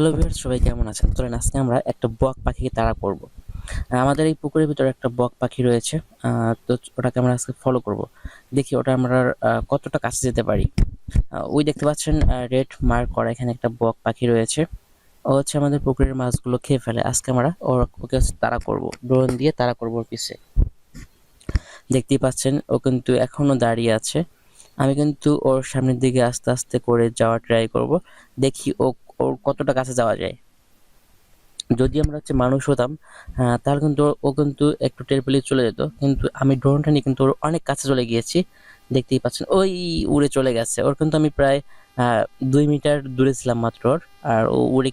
Hello viewers সবাই কেমন আছেন? চলেন আজকে আমরা একটা বক পাখিকে তাড়া করব। আমাদের এই পুকুরের ভিতরে একটা বক পাখি রয়েছে। তো ওটাকে আমরা আজকে ফলো করব। দেখি ওটা আমরা কতটা কাছে যেতে পারি। ওই দেখতে পাচ্ছেন রেড মার্ক করা এখানে একটা বক পাখি রয়েছে। ও হচ্ছে আমাদের পুকুরের মাছগুলো খেয়ে ফেলে। আজকে আমরা ওকে তাড়া করব। ড্রোন দিয়ে তাড়া করব ওর পিছে। দেখতেই পাচ্ছেন, ও কিন্তু এখনও দাঁড়িয়ে আছে। আমি কিন্তু ওর সামনের দিকে আস্তে আস্তে করে যাওয়ার ট্রাই করব। দেখি ও ওর কতটা কাছে যাওয়া যায়। যদি আমরা হচ্ছে মানুষ হতাম আহ, তাহলে কিন্তু ও- কিন্তু একটু টের পেলে চলে যেত। কিন্তু আমি ড্রোনটা নিয়ে কিন্তু ওর অনেক কাছে চলে গিয়েছি। দেখতেই পাচ্ছেন ওই উড়ে চলে গেছে। ওর কিন্তু আমি প্রায় আহ, দুই মিটার দূরে ছিলাম মাত্র আর ও উড়ে